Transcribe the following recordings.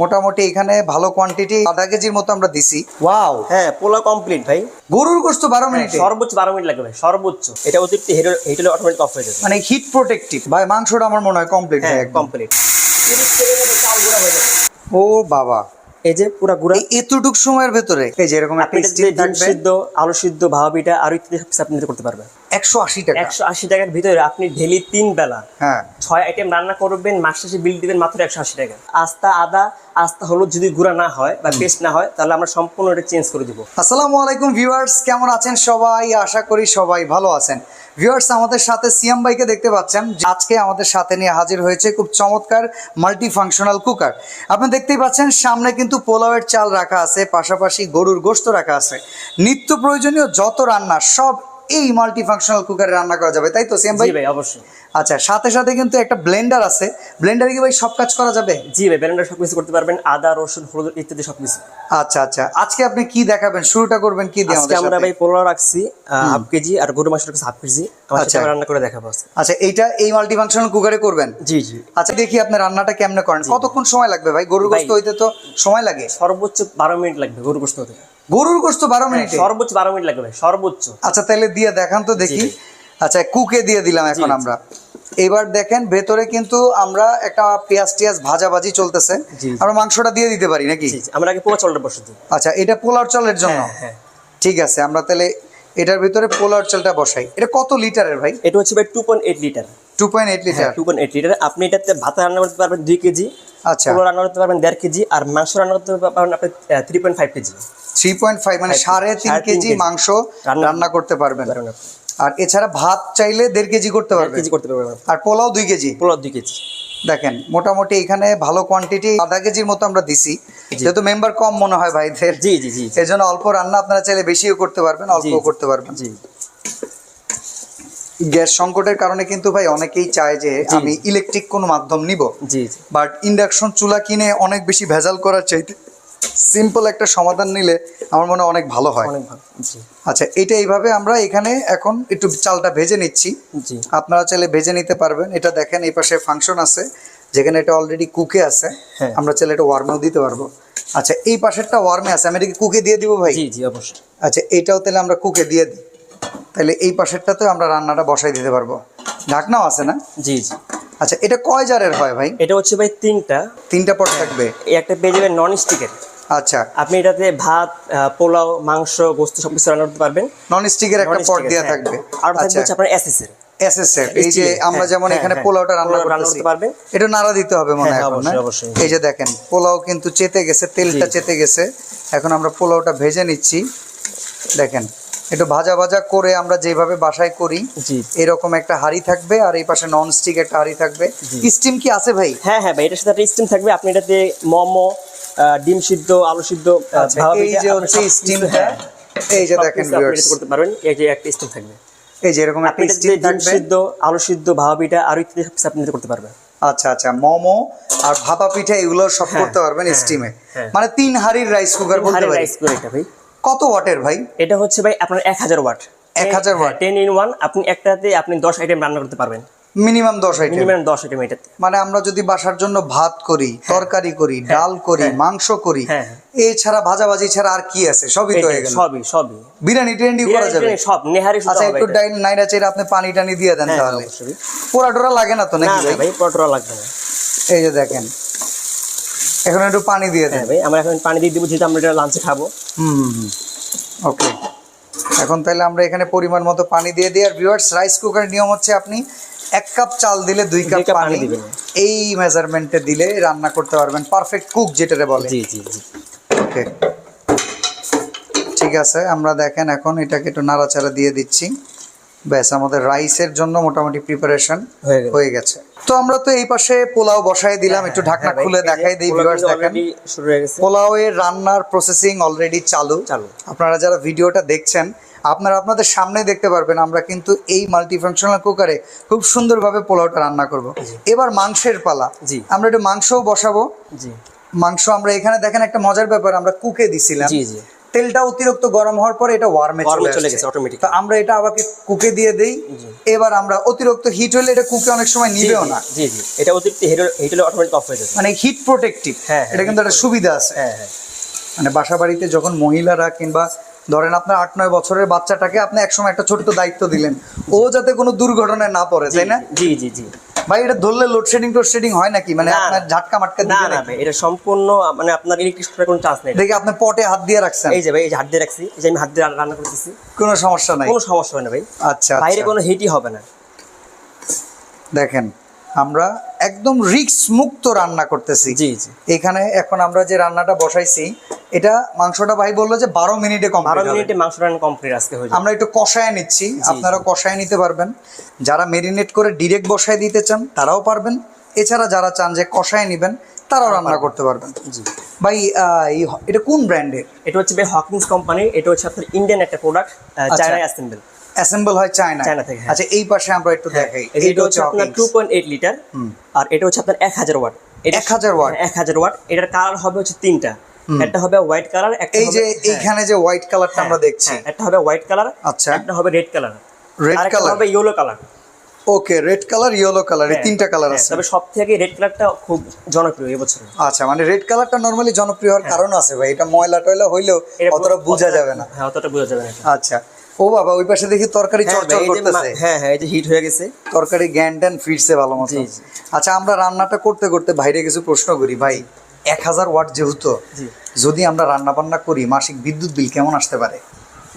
মোটামুটি এখানে ভালো কোয়ান্টিটি আধা কেজির মতো আমরা দিছি। ওয়াও হ্যাঁ পোলা কমপ্লিট ভাই। গরুর গোস্ত বারো মিনিট। সর্বোচ্চ বারো মিনিট লাগবে ভাই সর্বোচ্চ। এটা অতিরিক্ত হিটেলে অটোমেটিক অফ হয়ে যাবে। মানে হিট প্রোটেক্টিভ ভাই মাংসটা আমার মনে হয় কমপ্লিট হ্যাঁ কমপ্লিট হয়ে ও বাবা। এই যে পুরা গুঁড়া। এতটুক সময়ের ভেতরে এই যে এরকম আপনি একটা সিদ্ধ আলু সিদ্ধ ভাবা পিঠা আর ইত্যাদি সব আপনি করতে পারবেন। একশো আশি টাকা। একশো আশি টাকার ভিতরে আপনি ডেলি তিন বেলা হ্যাঁ। ছয় আইটেম রান্না করবেন মাস শেষে বিল দিবেন মাত্র একশো আশি টাকা। আস্তা আদা আস্তা হলুদ যদি গুঁড়া না হয় বা পেস্ট না হয় তাহলে আমরা সম্পূর্ণ এটা চেঞ্জ করে দিব। আসসালামু আলাইকুম ভিউয়ার্স কেমন আছেন সবাই? আশা করি সবাই ভালো আছেন। ভিউয়ার্স আমাদের সাথে সিয়াম ভাইকে দেখতে পাচ্ছেন আজকে আমাদের সাথে নিয়ে হাজির হয়েছে খুব চমৎকার মাল্টি ফাংশনাল কুকার আপনি দেখতেই পাচ্ছেন সামনে কিন্তু পোলাওয়ের চাল রাখা আছে পাশাপাশি গরুর গোস্ত রাখা আছে। নিত্য প্রয়োজনীয় যত রান্না সব এই মাল্টি ফাংশনাল কুকারে রান্না করা যাবে তাই তো সিয়াম ভাই? জি ভাই অবশ্যই। আচ্ছা সাথে সাথে কিন্তু একটা ব্লেন্ডার আছে। ব্লেন্ডারে কি ভাই সব কাজ করা যাবে? জি ভাই ব্লেন্ডার সব কিছু করতে পারবেন আদা রসুন হলুদ ইত্যাদি সব কিছু আচ্ছা আচ্ছা আজকে আপনি কি দেখাবেন? শুরুটা করবেন কি দিয়ে আজকে আমরা ভাই পোলাও রাখছি হাফ কেজি আর গরু মাংস রাখছি হাফ কেজি। আচ্ছা। রান্না করে দেখাবো। আচ্ছা এইটা এই মাল্টি ফাংশনাল কুকারে করবেন? জি জি। আচ্ছা দেখি আপনি রান্নাটা কেমনে করেন। কতক্ষণ সময় লাগবে ভাই? গরুর ভাই- হইতে তো সময় লাগে। সর্বোচ্চ বারো মিনিট লাগবে গরু গোস্ত হতে। গরুর গোস্ত বারো মিনিটে? সর্বোচ্চ বারো মিনিট লাগবে সর্বোচ্চ। আচ্ছা তাহলে দিয়ে দেখান তো দেখি। আচ্ছা কুকে দিয়ে দিলাম এখন আমরা। এবার দেখেন ভেতরে কিন্তু আমরা একটা পেঁয়াজ টিয়াজ ভাজাভাজি চলতেছে। আমরা মাংসটা দিয়ে দিতে পারি নাকি। আমরা আগে পোলা চালটা বসে দিই। আচ্ছা এটা পোলার চালের জন্য? হ্যাঁ হ্যাঁ। ঠিক আছে আমরা তাহলে এটার ভিতরে পোলার চালটা বসাই। এটা কত লিটারের ভাই? এটা হচ্ছে ভাই two point eight litre two point eight litre two point eight litre আপনি এটাতে ভাত রান্না করতে পারবেন দুই কেজি। আচ্ছা। পোলা রান্না করতে পারবেন দেড় কেজি আর মাংস রান্না করতে পারবেন আপনি three point five KG. Three point five মানে সাড়ে তিন কেজি। মাংস রান্না- করতে পারবেন। আর এছাড়া ভাত চাইলে দেড় কেজি করতে পারবেন। কেজি করতে পারবেন আর পোলাও দুই কেজি। পোলা দুই কেজি। দেখেন মোটামুটি এখানে ভালো কোয়ান্টিটি আধা কেজির মতো আমরা দিছি। যেহেতু মেম্বার কম মনে হয় ভাইদের। জি জি জি এই অল্প রান্না আপনারা চাইলে বেশিও করতে পারবেন অল্পও করতে পারবেন। জি। গ্যাস সংকটের কারণে কিন্তু ভাই অনেকেই চায় যে আমি ইলেকট্রিক কোনো মাধ্যম নিব। জি বাট ইন্ডাকশন চুলা কিনে অনেক বেশি ভেজাল করার চাইতে সিম্পল একটা সমাধান নিলে আমার মনে অনেক ভালো হয়। আচ্ছা এটা এইভাবে আমরা এখানে এখন একটু চালটা ভেজে নিচ্ছি। জি। আপনারা চাইলে ভেজে নিতে পারবেন। এটা দেখেন এই পাশে ফাংশন আছে যেখানে এটা অলরেডি কুকে আছে। হ্যাঁ। আমরা চাইলে এটা ওয়ার্মেও দিতে পারব। আচ্ছা এই পাশেরটা ওয়ার্মে আছে। আমি এটাকে কুকে দিয়ে দিব ভাই? জি জি অবশ্যই। আচ্ছা এইটাও তাহলে আমরা কুকে দিয়ে দিই। তাহলে এই পাশেরটাতেও আমরা রান্নাটা বসাই দিতে পারব। ঢাকনাও আছে না? জি জি। আচ্ছা এটা কয় জারের হয় ভাই? এটা হচ্ছে ভাই তিনটা। তিনটা পট থাকবে? এই একটা পেয়ে যাবেন নন স্টিকের আচ্ছা। আপনি এটাতে ভাত পোলাও মাংস গোস্ত সব কিছু রান্না করতে পারবেন। নন স্টিকের একটা পট দেওয়া হ্যাঁ। থাকবে। আর থাকবে আচ্ছা। হচ্ছে আপনার এসএস এর এসএস এর এই যে আমরা হ্যাঁ, যেমন হ্যাঁ, এখানে। পোলাওটা রান্না করতে পারবেন। এটা নাড়া দিতে হবে মনে হয় এখন না। এই যে দেখেন পোলাও কিন্তু চেতে গেছে তেলটা চেতে গেছে। এখন আমরা পোলাওটা ভেজে নিচ্ছি। দেখেন একটু ভাজা ভাজা করে আমরা যেভাবে বাসায় করি জি। এরকম একটা হাঁড়ি থাকবে আর এই পাশে নন স্টিক একটা হাঁড়ি থাকবে। স্টিম কি আছে ভাই? হ্যাঁ হ্যাঁ ভাই এটার সাথে একটা স্টিম থাকবে। আপনি এটাতে মোমো ডিম সিদ্ধ আলু সিদ্ধ আচ্ছা এই যে হচ্ছে স্টিমটা হ্যাঁ, এই যে দেখেন করতে পারবেন। এই যে একটা স্টিম থাকবে। এই যে এরকম একটা স্টিম ডিম থাকবে। সিদ্ধ আলু সিদ্ধ ভাপা পিঠা আর ইত্যাদি সব আপনি করতে পারবেন। আচ্ছা আচ্ছা মোমো আর ভাপা পিঠা এগুলো সব হ্যাঁ, করতে পারবেন হ্যাঁ, স্টিমে হ্যাঁ। মানে তিন হাঁড়ির রাইস কুকার বলতে পারি। রাইস করে এটা ভাই। কত ওয়াটের ভাই? এটা হচ্ছে ভাই আপনার এক হাজার watt. 1000 watt? Ten in one আপনি একটাতে আপনি দশ আইটেম রান্না করতে পারবেন। মিনিমাম দশ আইটেম মিনিমাম দশ আইটেম এটাতে। মানে আমরা যদি বাসার জন্য ভাত করি তরকারি করি ডাল করি মাংস করি হ্যাঁ, এছাড়া ভাজাভাজি ছাড়া আর কি আছে? সবই তো হয়ে গেল। সবই সবই। বিরিয়ানি টিরিয়ানি করা যাবে। সব নেহারি আচ্ছা একটু ডাইন নাইরা চেয়ে আপনি পানি টানি দিয়ে দেন হ্যাঁ, তাহলে। পোড়া টোরা লাগে না তো নাকি ভাই? ভাই পটরা লাগবে না। এই যে দেখেন এখন একটু পানি দিয়ে দেন হ্যাঁ ভাই আমরা এখন পানি দিয়ে দিব যেহেতু আমরা এটা লাঞ্চে খাব। হুম ওকে এখন তাহলে আমরা এখানে পরিমাণ মতো পানি দিয়ে দিই। আর ভিউয়ার্স রাইস কুকারের নিয়ম হচ্ছে আপনি এক কাপ চাল দিলে দুই কাপ পানি পানি দিবেন। এই মেজারমেন্টে দিলে রান্না করতে পারবেন। পারফেক্ট কুক যেটারে বলে। জি জি জি। ওকে ঠিক আছে আমরা দেখেন এখন এটাকে একটু নাড়াচাড়া দিয়ে দিচ্ছি। ব্যাস আমাদের রাইসের জন্য মোটামুটি প্রিপারেশন হয়ে গেছে। তো আমরা তো এই পাশে পোলাও বসায় দিলাম একটু ঢাকনা হ্যাঁ খুলে দেখাই দিই পোলাও ভিউয়ার্স দেখেন। হয়ে গেছে। পোলাওয়ের রান্নার প্রসেসিং অলরেডি চালু। চালু। আপনারা যারা ভিডিওটা দেখছেন আপনারা আপনাদের সামনে দেখতে পারবেন আমরা কিন্তু এই মাল্টিফাংশনাল কুকারে খুব সুন্দরভাবে পোলাওটা রান্না করব। এবার মাংসের পালা। জি। আমরা একটু মাংসও বসাবো। জি। মাংস আমরা এখানে দেখেন একটা মজার ব্যাপার আমরা কুকে দিছিলাম। জি জি। তেলটা অতিরিক্ত গরম হওয়ার পরে এটা ওয়ার্মে চলে গেছে automatic। তো আমরা এটা আবার কুকে দিয়ে দেই। এবার আমরা অতিরিক্ত হিট হলে এটা কুকে অনেক সময় নিবেও না। জি জি। এটা অতিরিক্ত হিট হলে অটোমেটিক অফ হয়ে যাবে। মানে হিট প্রোটেক্টিভ হ্যাঁ, হ্যাঁ, এটা কিন্তু একটা সুবিধা আছে। হ্যাঁ হ্যাঁ। মানে বাসা বাড়িতে যখন মহিলারা কিংবা ধরেন আপনার আট নয় বছরের বাচ্চাটাকে আপনি একসময় একটা ছোট্ট দায়িত্ব দিলেন ও যাতে কোনো দুর্ঘটনায় না পড়ে তাই না? জি জি জি। ভাই এটা ধরলে লোডশেডিং টোডশেডিং হয় নাকি? মানে আপনার ঝাটকা মাটকা না না ভাই এটা সম্পূর্ণ মানে আপনার ইলেকট্রিক কোনো চার্জ নেই। দেখি আপনি পটে হাত দিয়ে রাখছেন। এই যে ভাই এই যে হাত দিয়ে রাখছি এই যে আমি হাত দিয়ে রান্না করতেছি। কোনো সমস্যা নাই। কোনো সমস্যা হয় না ভাই। আচ্ছা বাইরে আচ্ছা। কোনো হিটই হবে না। দেখেন আমরা একদম রিক্স মুক্ত রান্না করতেছি। জি জি। এখানে এখন আমরা যে রান্নাটা বসাইছি এটা মাংসটা ভাই বলল যে বারো মিনিটে বারো মিনিটে মাংস রান্না কমপ্লিট আজকে হয়ে আমরা একটু কষায় নিচ্ছি। আপনারা কষায় নিতে পারবেন। যারা মেরিনেট করে ডিরেক্ট বসায় দিতে চান তারাও পারবেন। এছাড়া যারা চান যে কষায় নেবেন তারাও রান্না করতে পারবেন। জি। ভাই এটা কোন ব্র্যান্ডের এটা হচ্ছে ভাই হকিংস কোম্পানি এটা হচ্ছে আপনার ইন্ডিয়ান একটা প্রোডাক্ট চায়না অ্যাসেম্বল অ্যাসেম্বল হয় চায়না চায়না থেকে, হ্যাঁ। আচ্ছা এই পাশে আমরা একটু দেখাই। এটা হচ্ছে আপনার টু পয়েন্ট এইট লিটার আর এটা হচ্ছে আপনার এক হাজার ওয়াট। 1000 watt? এক হাজার ওয়াট। এটার কালার হবে হচ্ছে তিনটা। একটা হবে হোয়াইট কালার একটা এই যে হ্যাঁ, এইখানে যে হোয়াইট কালারটা আমরা দেখছি। হ্যাঁ, একটা হবে হোয়াইট কালার আচ্ছা। একটা হবে রেড কালার আর একটা হবে yellow colour okay red colour yellow colour এই তিনটা কালার আছে। তবে সব থেকে রেড কালারটা খুব জনপ্রিয় এবছরে আচ্ছা মানে রেড কালারটা নরমালি জনপ্রিয় হওয়ার কারণ আছে ভাই। এটা ময়লা টয়লা হইলেও অতটা বোঝা যাবে না। হ্যাঁ অতটা বোঝা যাবে না। আচ্ছা। ও বাবা ওই পাশে দেখি তরকারি হ্যাঁ, করতেছে। হ্যাঁ হ্যাঁ যে হিট হয়ে গেছে। তরকারি ট্যান ফিরছে ভালো মতো। আচ্ছা আমরা রান্নাটা করতে করতে বাইরে কিছু প্রশ্ন করি। ভাই এক হাজার ওয়াট যেহেতু যদি আমরা রান্না বান্না করি মাসিক বিদ্যুৎ বিল কেমন আসতে পারে?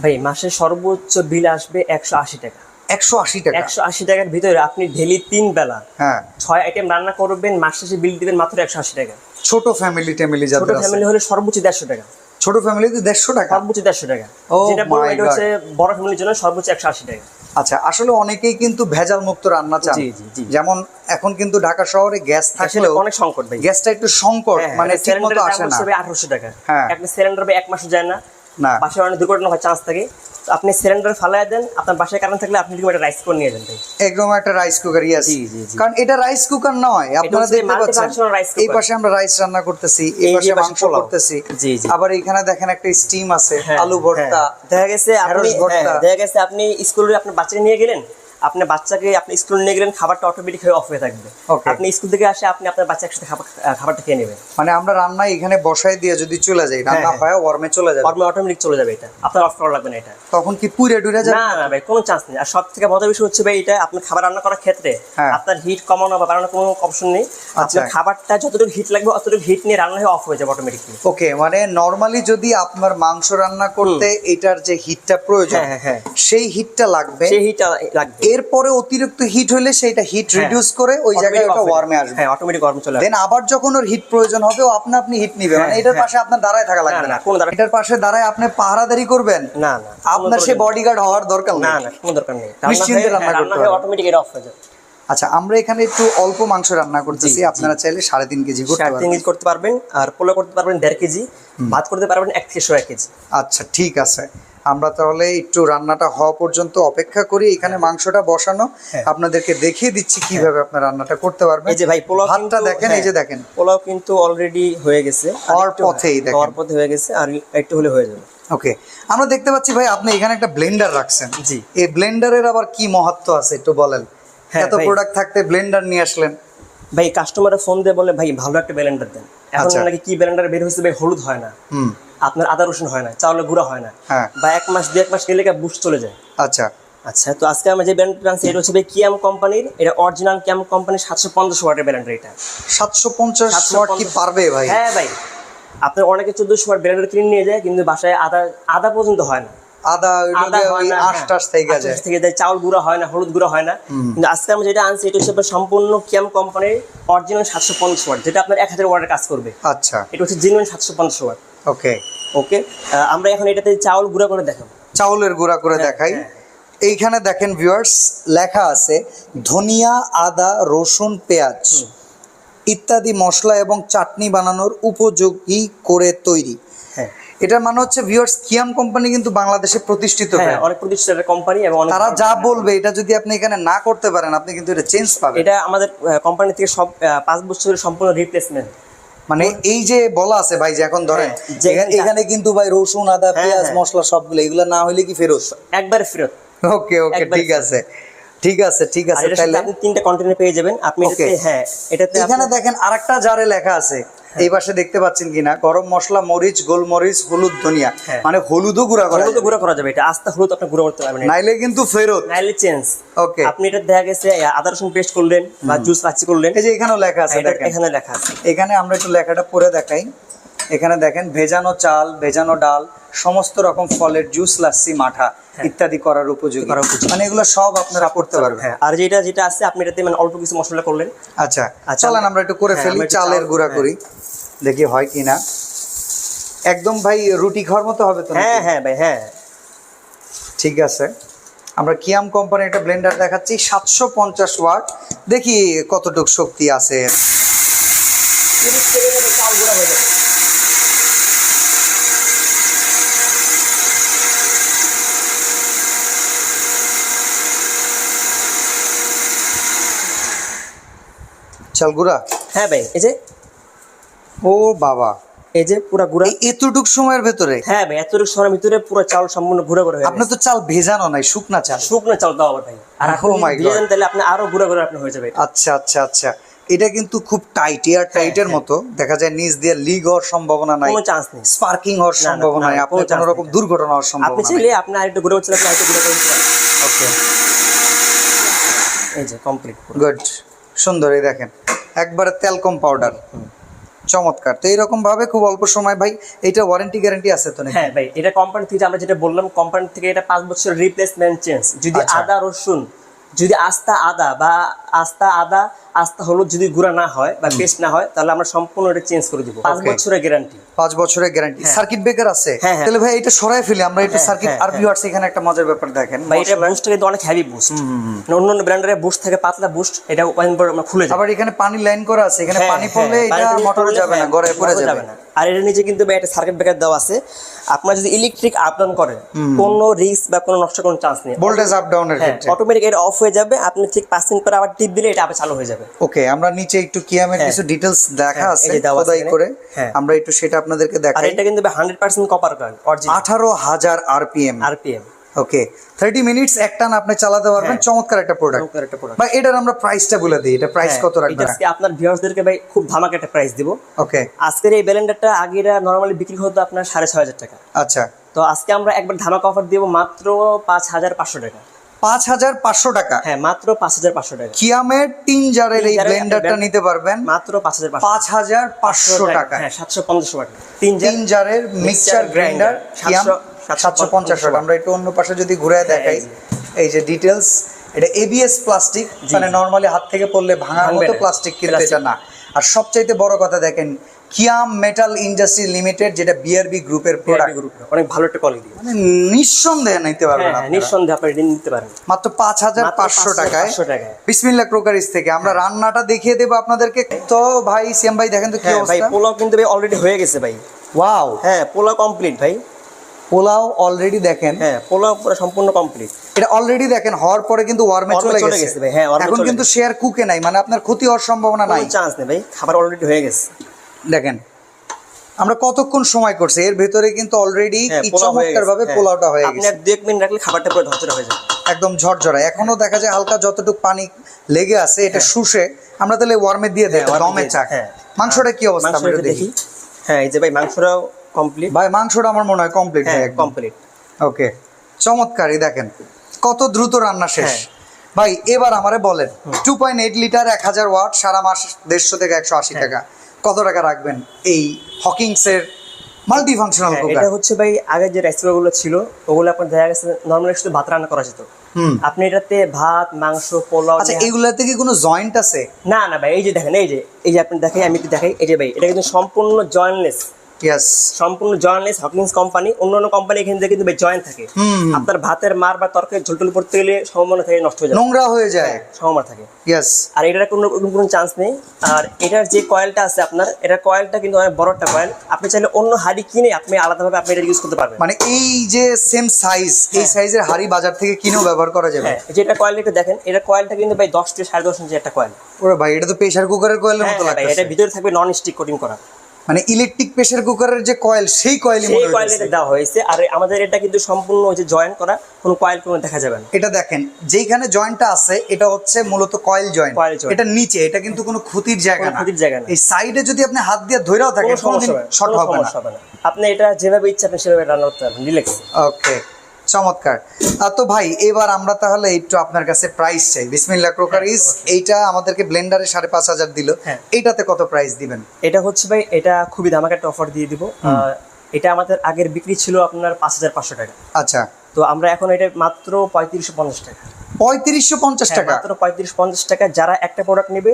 ভাই মাসে সর্বোচ্চ বিল আসবে একশো আশি টাকা। একশো আশি টাকা? একশো আশি টাকার ভিতরে আপনি ডেলি তিন বেলা হ্যাঁ। ছয় আইটেম রান্না করবেন মাস শেষে বিল দিবেন মাত্র একশো আশি টাকা। ছোট ফ্যামিলি ট্যামিলি ছোট ফ্যামিলি হলে সর্বোচ্চ দেড়শো টাকা। ছোট ফ্যামিলিতে দেড়শো টাকা? সর্বোচ্চ দেড়শো টাকা। Oh যেটা বলব এটা হচ্ছে বড় ফ্যামিলির জন্য সর্বোচ্চ একশো আশি টাকা। আচ্ছা আসলে অনেকেই কিন্তু ভেজাল মুক্ত রান্না চান। যেমন এখন কিন্তু ঢাকা শহরে গ্যাস থাকলেও অনেক সংকট ভাই। গ্যাসটা একটু সংকট হ্যাঁ, মানে মতো আসে না। হচ্ছে আঠারোশো টাকা। হ্যাঁ। আপনি সিলিন্ডার এক মাসও যায় না। না। বাসায় অনেক দুর্ঘটনা হয় চান্স থাকে। আপনি সিলিন্ডার ফালাই দেন আপনার বাসায় কারণ থাকলে আপনি এরকম একটা রাইস কুকার নিয়ে যান একদম একটা রাইস কুকার ইয়েস। কারণ এটা রাইস কুকার নয় আপনারা দেখতে পাচ্ছেন। এই পাশে আমরা রাইস রান্না করতেছি এই পাশে মাংস করতেছি জি, জি। আবার এখানে দেখেন একটা স্টিম আছে হ্যাঁ, আলু ভর্তা হ্যাঁ। দেখা গেছে আপনি ভর্তা। হ্যাঁ, দেখা গেছে আপনি স্কুলে আপনার বাচ্চাকে নিয়ে গেলেন আপনার বাচ্চাকে আপনি স্কুলে নিয়ে গেলেন খাবারটা অটোমেটিক হয়ে অফ হয়ে থাকবে। আপনি স্কুল থেকে আসে আপনি আপনার বাচ্চা একসাথে খাবারটা খেয়ে নেবেন। মানে আমরা রান্না এখানে বসাই দিয়ে যদি চলে যাই রান্না হ্যাঁ, হয় ওয়ার্মে চলে যাবে। ফর্মে অটোমেটিক চলে যাবে এটা। আপনার অফ করা লাগবে না এটা। তখন কি পুড়ে টুরে যাবে? না না ভাই কোনো চান্স নেই। আর সব থেকে মজার বিষয় হচ্ছে ভাই এটা আপনার খাবার রান্না করার ক্ষেত্রে হ্যাঁ। আপনার হিট কমানো বা বাড়ানোর কোনো অপশন নেই। আচ্ছা। আপনার খাবারটা যতটুকু হিট লাগবে অতটুকু হিট নিয়ে রান্না হয়ে অফ হয়ে যাবে অটোমেটিকলি ওকে মানে নরমালি যদি আপনার মাংস রান্না করতে এটার যে হিটটা প্রয়োজন হ্যাঁ, হ্যাঁ, সেই হিটটা লাগবে সেই হিট লাগবে। এরপরে অতিরিক্ত হিট হলে সেটা হিট। রিডিউস করে ওই জায়গায় ওটা ওয়ার্মে আসবে। হ্যাঁ অটোমেটিক গরম চলে দেন আবার যখন ওর হিট প্রয়োজন হবে ও আপনা আপনি হিট নিবে। মানে হ্যাঁ, এটার হ্যাঁ। পাশে আপনার দাঁড়ায় থাকা লাগবে না, কোনো দাঁড়ায়- এটার পাশে দাঁড়ায় আপনি পাহারাদারি করবেন। না না আপনার সে বডিগার্ড হওয়ার দরকার না নেই। না কোনো দরকার নেই। নিশ্চিন্তে রান্না করতে হয়ে পারবেন। অটোমেটিক এটা অফ হয়ে যাবে। আচ্ছা আমরা এখানে একটু অল্প মাংস রান্না করতেছি। আপনারা চাইলে সাড়ে তিন কেজি করতে ষাট পারবেন। কেজি করতে পারবেন আর পোলা করতে পারবেন দেড় কেজি ভাত করতে পারবেন এক থেকে ছয় কেজি। আচ্ছা ঠিক আছে। আমরা তাহলে একটু রান্নাটা হওয়া পর্যন্ত অপেক্ষা করি। এখানে মাংসটা বসানো। হ্যাঁ। আপনাদেরকে দেখিয়ে দিচ্ছি কীভাবে আপনার রান্নাটা করতে পারবেন। এই যে ভাই পোলাও ভাতটা দেখেন এই যে হ্যাঁ, দেখেন। পোলাও কিন্তু অলরেডি হয়ে গেছে। আর হওয়ার পথেই দেখেন। হওয়ার পথে হয়ে গেছে আর একটু হলে হয়ে যাবে। ওকে। আমরা দেখতে পাচ্ছি ভাই আপনি এখানে একটা ব্লেন্ডার রাখছেন। জি। এই ব্লেন্ডারের আবার কি মহত্ব আছে একটু বলেন? হ্যাঁ, এত প্রোডাক্ট থাকতে ব্লেন্ডার নিয়ে আসলেন। ভাই কাস্টমারে ফোন দিয়ে বলে ভাই ভালো একটা ব্লেন্ডার দেন। এখন আচ্ছা। নাকি কি ব্লেন্ডার বের হয়েছে ভাই হলুদ হয় না। আপনার আদা রসুন হয় না চাউলের গুঁড়া হয় না। হ্যাঁ। বা এক মাস দু এক মাস গেলে বুশ চলে যায়? আচ্ছা। আচ্ছা তো আজকে আমরা যে ব্র্যান্ডটা আনছি এটা হচ্ছে কিয়াম কোম্পানির এটা অরিজিনাল কিয়াম কোম্পানির সাতশো পঞ্চাশ ওয়াটের ব্র্যান্ডার এটা। সাতশো পঞ্চাশ ওয়াট কি পারবে ভাই? হ্যাঁ ভাই আপনার অনেকে চোদ্দশো ওয়াট ব্র্যান্ডার কিনে নিয়ে যায় কিন্তু বাসায় আদা আদা পর্যন্ত হয় না। আদা হয় থেকে যায়। চাউল গুঁড়া হয় না হলুদ গুঁড়া হয় না। কিন্তু আজকে আমরা যেটা আনছি এটা হচ্ছে আপনার সম্পূর্ণ কিয়াম কোম্পানির অরিজিনাল সাতশো পঞ্চাশ ওয়াট যেটা আপনার এক হাজার ওয়াটের কাজ করবে। আচ্ছা। এটা হচ্ছে জেনুইন সাতশো পঞ্চাশ ওয়াট ওকে ওকে আমরা এখন এটাতে চাউল গুঁড়া করে দেখাবো। চাউলের গুঁড়া করে হ্যাঁ, দেখাই। হ্যাঁ। এইখানে দেখেন ভিউয়ার্স লেখা আছে ধনিয়া আদা রসুন পেঁয়াজ ইত্যাদি মশলা এবং চাটনি বানানোর উপযোগী করে তৈরি। হ্যাঁ। এটার মানে হচ্ছে ভিউয়ার্স কিয়াম কোম্পানি কিন্তু বাংলাদেশে প্রতিষ্ঠিত হ্যাঁ অনেক প্রতিষ্ঠিত একটা কোম্পানি এবং তারা যা বলবে এটা যদি আপনি এখানে না করতে পারেন আপনি কিন্তু এটা চেঞ্জ পাবেন। এটা আমাদের কোম্পানি থেকে সব পাঁচ বছরের সম্পূর্ণ রিপ্লেসমেন্ট মানে এই যে বলা আছে ভাই যে এখন ধরেন হ্যাঁ, এখানে- কিন্তু ভাই রসুন আদা হ্যাঁ, পেঁয়াজ হ্যাঁ। মশলা সবগুলো এগুলো না হইলে কি ফেরত? একবার ফেরত। ওকে ওকে ঠিক আছে। ঠিক আছে ঠিক আছে তাহলে আপনি তিনটা কন্টেনার পেয়ে যাবেন। আপনি এটাতে হ্যাঁ এটাতে এখানে দেখেন আরেকটা জারে লেখা আছে। হ্যাঁ। এই পাশে দেখতে পাচ্ছেন কিনা? গরম মশলা মরিচ গোলমরিচ হলুদ ধনিয়া। হ্যাঁ। মানে হলুদও গুঁড়া করা হলুদ গুঁড়ো করা যাবে। এটা আস্তে হলুদ আপনি গুঁড়ো করতে পারবেন। নাইলে কিন্তু ফেরত। নাইলে চেঞ্জ ওকে আপনি এটা দেখা গেছে আদা রসুন পেস্ট করলেন বা জুস লাচ্ছি করলেন। এই যে এখানেও লেখা আছে এটা দেখেন। এখানে লেখা আছে। এখানে আমরা একটু লেখাটা পড়ে দেখাই। এখানে দেখেন ভেজানো চাল ভেজানো ডাল সমস্ত রকম ফলের জুস লাচ্ছি মাঠা ইত্যাদি করার উপযোগী। হ্যাঁ। মানে এগুলো সব আপনারা করতে পারবেন। হ্যাঁ আর যেটা যেটা আছে আপনি এটাতে মানে অল্প কিছু মশলা করলেন। আচ্ছা আচ্ছা, চলেন আমরা- একটু করে হ্যাঁ, ফেলি চালের গুঁড়া হ্যাঁ। করি দেখি হয় কিনা। একদম ভাই রুটি খাওয়ার মতো হবে তো হ্যাঁ হ্যাঁ ভাই হ্যাঁ। ঠিক আছে। আমরা কিয়াম কোম্পানির একটা ব্লেন্ডার দেখাচ্ছি সাতশো পঞ্চাশ ওয়াট। দেখি কতটুকু শক্তি আছে। চাল গুঁড়া হয়ে যাবে হ্যাঁ ভাই এই যে। ও বাবা। এই যে পুরো গুঁড়া। এতটুক সময়ের ভেতরে? হ্যাঁ ভাই এতটুকু সময়ের ভিতরে পুরো চাল সম্পূর্ণ করে হয়ে আপনার তো চাল ভেজানো নাই শুকনা চাল। শুকনো চাল দাও আবার ভাই। আর আপনি Oh God. দেন তাহলে আপনি আরও গুঁড়া করে আপনি হয়ে যাবে আচ্ছা আচ্ছা আচ্ছা। এটা কিন্তু খুব টাইট এয়ার টাইটের হ্যাঁ। মতো। দেখা যায় নিচ দিয়ে লিক হওয়ার সম্ভাবনা নাই কোনো চান্স নেই। স্পার্কিং হওয়ার সম্ভাবনা নাই কোনো আপনার কোনো রকম দুর্ঘটনা হওয়ার আপনি সম্ভাবনা নাই। চাইলে আপনি আরেকটু গুঁড়ো করছেন আপনি আরেকটু করে ওকে এই যে কমপ্লিট গুড সুন্দর এই দেখেন। একবারে তেলকম পাউডার চমৎকার। তো এইরকম ভাবে খুব অল্প সময় ভাই এটা ওয়ারেন্টি গ্যারান্টি আছে তো হ্যাঁ ভাই এটা কোম্পানি থেকে আমরা যেটা বললাম কোম্পানি থেকে এটা পাঁচ বছর রিপ্লেসমেন্ট চেঞ্জ যদি আচ্ছা। আদা রসুন যদি আস্তা আদা বা আস্তা আদা আস্তা হলুদ যদি গুঁড়া না হয় বা পেস্ট না হয় তাহলে আমরা সম্পূর্ণ এটা চেঞ্জ করে দিব। পাঁচ বছরের গ্যারান্টি পাঁচ বছরের গ্যারান্টি সার্কিট ব্রেকার আছে। হ্যাঁ, হ্যাঁ। তাহলে ভাই এটা সরাই ফেলি। আমরা একটু হ্যাঁ, সার্কিট হ্যাঁ, আর ভিউয়ার্স এখানে একটা মজার ব্যাপার দেখেন। বা এটা বুস্টটা কিন্তু অনেক হেভি বুস্ট অন্য অন্য ব্র্যান্ডের বুস্ট থাকে পাতলা বুস্ট এটা কয়েকদিন পর আমরা খুলে যাবে আবার এখানে পানি লাইন করা আছে। এখানে পানি পড়লে এটা মোটরে যাবে না হ্যাঁ, গড়ে পড়ে যাবে না। আর এর নিচে কিন্তু ভাই একটা সার্কিট ব্রেকার দেওয়া আছে। আপনার যদি ইলেকট্রিক আপ ডাউন করেন কোনো রিস্ক বা কোনো নষ্ট কোনো চান্স নেই। ভোল্টেজ আপ ডাউন এর ক্ষেত্রে। অটোমেটিক এটা অফ হয়ে যাবে আপনি ঠিক 5 মিনিট পরে আবার টিপ দিলে এটা আবার চালু হয়ে যাবে। ওকে আমরা নিচে একটু কিয়ামের হ্যাঁ। কিছু ডিটেইলস দেখা হ্যাঁ, আছে দেওয়া আছে খোদাই করে। হ্যাঁ। আমরা একটু সেটা আপনাদেরকে দেখাই। আর এটা কিন্তু hundred percent copper coil original আঠারো হাজার RPM RPM okay thirty minutes এক টান আপনি চালাতে পারবেন। হ্যাঁ। চমৎকার একটা প্রোডাক্ট চমৎকার একটা product। বা এটার আমরা প্রাইসটা বলে দিই। এটা প্রাইস কত রাখবেন? হ্যাঁ, আজকে আপনার ভিউয়ার্সদেরকে ভাই খুব ধামাকা একটা প্রাইস দিব। ওকে আজকের এই ব্যালেন্ডারটা আগে এটা নর্মালি বিক্রি হতো আপনার সাড়ে ছয় হাজার টাকা। আচ্ছা। তো আজকে আমরা একবার ধামাকা অফার দিব মাত্র পাঁচ হাজার পাঁচশো টাকা। পাঁচ হাজার পাঁচশো টাকা? হ্যাঁ মাত্র পাঁচ হাজার পাঁচশো টাকা। কিয়ামের তিন জারের এই ব্লেন্ডারটা নিতে পারবেন। মাত্র পাঁচ হাজার পাঁচ হাজার পাঁচশো টাকা। হ্যাঁ সাতশো পঞ্চাশ তিন তিন জারের মিক্সচার গ্রাইন্ডার কিয়াম সাতশো- পঞ্চাশ ওয়াট। আমরা একটু অন্য পাশে যদি ঘুরে দেখাই এই যে। ডিটেলস এটা এবিএস প্লাস্টিক মানে নর্মালি হাত থেকে পড়লে ভাঙার মতো প্লাস্টিক কিন্তু। এটা না। আর সবচাইতে বড় কথা দেখেন কিয়াম মেটাল ইন্ডাস্ট্রি লিমিটেড যেটা বিআরবি গ্রুপের প্রোডাক্ট গ্রুপ অনেক ভালো একটা কোয়ালিটি মানে নিঃসন্দেহে নিতে পারবেন হ্যাঁ। নিঃসন্দেহে আপনি এটা নিতে পারেন। মাত্র পাঁচ হাজার পাঁচশো টাকায়। 5,500 টাকায়। বিসমিল্লা ক্রোকারিজ থেকে আমরা রান্নাটা দেখিয়ে দেবো আপনাদেরকে। তো ভাই সিএম ভাই দেখেন তো কি হ্যাঁ ভাই পোলাও কিন্তু ভাই অলরেডি হয়ে গেছে ভাই। ওয়াও হ্যাঁ পোলাও কমপ্লিট ভাই। পোলাও অলরেডি দেখেন। হ্যাঁ পোলাও পুরো সম্পূর্ণ কমপ্লিট এটা অলরেডি দেখেন হওয়ার পরে কিন্তু ওয়ার্মে চলে গেছে। ভাই, হ্যাঁ, এখন কিন্তু শেয়ার কুকে নাই মানে আপনার ক্ষতি হওয়ার সম্ভাবনা নাই। চান্স নেই ভাই খাবার অলরেডি হয়ে গেছে। দেখেন আমরা কতক্ষণ সময় করছি এর ভেতরে কিন্তু অলরেডি হ্যাঁ হয়ে চমৎকার ভাবে পোলাওটা হয়ে হ্যাঁ। আপনি গেছে। আর দু মিনিট রাখলে খাবারটা পুরো ঝরঝরে হয়ে যাবে। একদম ঝরঝরা। এখনও দেখা যায় হালকা যতটুকু পানি লেগে আছে এটা হ্যাঁ। শুষে আমরা তাহলে ওয়ার্মে দিয়ে হ্যাঁ, warm চাক। হ্যাঁ। মাংসটা কি অবস্থা আমরা দেখি। হ্যাঁ এই যে ভাই মাংসটাও কমপ্লিট ভাই মাংসটা আমার মনে হয় কমপ্লিট হ্যাঁ কমপ্লিট ওকে চমৎকারই দেখেন কত দ্রুত রান্না শেষ। হ্যাঁ। ভাই এবার আমারে বলেন টু পয়েন্ট এইট লিটার এক হাজার ওয়াট সারা মাস দেড়শো থেকে একশো আশি হ্যাঁ। টাকা। কত টাকা রাখবেন এই হকিংসের মাল্টি ফাংশনাল কুকার এটা হচ্ছে ভাই আগের যে রেসিপিগুলো ছিল ওগুলো আপনার দেখা গেছে নর্মালি শুধু ভাত রান্না করা যেত। আপনি এটাতে ভাত মাংস পোলাও আচ্ছা এগুলাতে কি কোনো জয়েন্ট আছে? না না ভাই এই যে দেখেন এই যে এই যে আপনি দেখেন আমি একটু দেখাই এই যে ভাই এটা কিন্তু সম্পূর্ণ জয়েন্টলেস সম্পূর্ণ জয়েন্টলেস হকিংস কোম্পানি অন্যান্য কোম্পানি এখান থেকে কিন্তু জয়েন্ট থাকে। আপনার ভাতের মার বা তরকারি ঝোলটোল পড়তে গেলে সম্ভাবনা থাকে নষ্ট হয়ে যাবে নোংরা হয়ে যায়। সম্ভাবনা থাকে। ইয়েস আর এটার কোনো কোনো- চান্স নেই। আর এটার যে কয়েলটা আছে আপনার এটা কয়েলটা কিন্তু অনেক বড় একটা কয়েল আপনি চাইলে অন্য হাড়ি কিনে আপনি আলাদাভাবে আপনি এটা ইউজ করতে পারবেন। মানে এই যে সেম সাইজ এই হ্যাঁ। সাইজের হাড়ি বাজার থেকে কিনেও ব্যবহার করা যাবে। হ্যাঁ যেটা কয়েল একটু দেখেন এটা কয়েলটা কিন্তু ভাই দশ থেকে সাড়ে দশ ইঞ্চি একটা কয়েল ওরে ভাই এটা তো প্রেসার কুকারের কোয়েলের হ্যাঁ মতো হ্যাঁ লাগতেছে। এটা ভিতরে থাকবে নন স্টিক কোটিং করা। মানে ইলেকট্রিক প্রেসার কুকারের যে কয়েল সেই কয়েলই সেই। দেওয়া হয়েছে। আর আমাদের এটা কিন্তু সম্পূর্ণ হচ্ছে যে জয়েন করা কোনো কয়েল কোনো দেখা যাবে না। এটা দেখেন যেইখানে জয়েন্টটা আছে এটা হচ্ছে মূলত কয়েল জয়েন্ট এটা নিচে এটা কিন্তু কোনো ক্ষতির জায়গা না। ক্ষতির জায়গা না। এই সাইডে যদি আপনি হাত দিয়ে ধরেও থাকেন কোনো সমস্যা হবে না, শর্ট হবে না। হবে না। আপনি এটা যেভাবে ইচ্ছা আপনি সেভাবে রান্না করতে পারবেন। রিল্যাক্স ওকে চমৎকার। তো ভাই এবার আমরা তাহলে একটু আপনার কাছে প্রাইস চাই। বিসমিল্লা ক্রোকারিজ এইটা আমাদেরকে ব্লেন্ডারে সাড়ে পাঁচ হাজার দিল। হ্যাঁ। এইটাতে কত প্রাইস দিবেন? এটা হচ্ছে ভাই এটা খুবই ধামাকা একটা অফার দিয়ে দিব। এটা আমাদের আগের বিক্রি ছিল আপনার পাঁচ হাজার পাঁচশো টাকা। আচ্ছা। তো আমরা এখন এটা মাত্র পঁয়ত্রিশশো পঞ্চাশ টাকা। পঁয়ত্রিশশো পঞ্চাশ হ্যাঁ, টাকা? মাত্র পঁয়ত্রিশ পঞ্চাশ টাকা। যারা একটা প্রোডাক্ট নেবে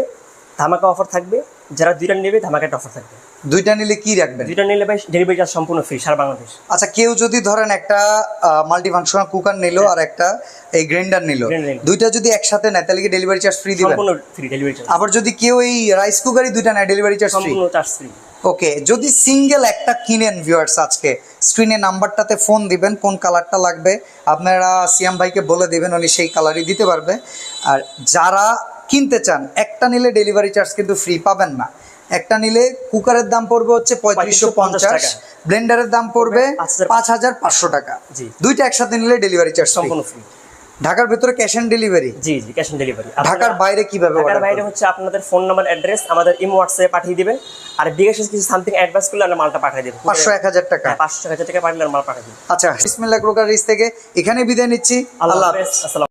ধামাকা অফার থাকবে। যারা দুইটা নেবে ধামাকা একটা অফার থাকবে। দুইটা নিলে কি রাখবেন? দুইটা নিলে ভাই ডেলিভারি চার্জ সম্পূর্ণ ফ্রি সারা বাংলাদেশ। আচ্ছা কেউ যদি ধরেন একটা মাল্টিফাংশনাল কুকার নিল আর একটা এই গ্রাইন্ডার নিল। দুইটা যদি একসাথে নেয় তাহলে কি ডেলিভারি চার্জ ফ্রি দিবেন? সম্পূর্ণ ফ্রি ডেলিভারি চার্জ আবার যদি কেউ এই রাইস কুকারই দুইটা নেয় ডেলিভারি চার্জ ফ্রি সম্পূর্ণ চার্জ ফ্রি ওকে যদি সিঙ্গেল একটা কিনেন ভিউয়ার্স আজকে স্ক্রিনে নাম্বারটাতে ফোন দিবেন কোন কালারটা লাগবে আপনারা সিয়াম ভাইকে বলে দিবেন উনি সেই কালারই দিতে পারবে। আর যারা কিনতে চান একটা নিলে ডেলিভারি চার্জ কিন্তু ফ্রি পাবেন না। একটা নিলে কুকারের দাম পড়বে হচ্ছে পঁয়ত্রিশশো পঞ্চাশ ব্লেন্ডারের দাম পড়বে পাঁচ হাজার পাঁচশো। টাকা। দুইটা একসাথে নিলে ডেলিভারি চার্জ সম্পূর্ণ ফ্রি ঢাকার ভেতরে ক্যাশ অন ডেলিভারি জি জি ক্যাশ অন ডেলিভারি ঢাকার বাইরে কীভাবে ঢাকার বাইরে হচ্ছে আপনাদের ফোন নাম্বার অ্যাড্রেস আমাদের ইমো হোয়াটসঅ্যাপে পাঠিয়ে দিবেন। আর বিকাশে কিছু সামথিং অ্যাডভান্স করলে আমরা মালটা পাঠিয়ে দেবো। পাঁচশো এক হাজার টাকা। হ্যাঁ পাঁচশো হাজার টাকা পাঠালে আমরা মাল পাঠিয়ে দেবো। আচ্ছা বিসমিল্লাহ ক্রোকারিজ থেকে এখানে বিদায় নিচ্ছি। আল্লাহ হাফেজ। আসসালাম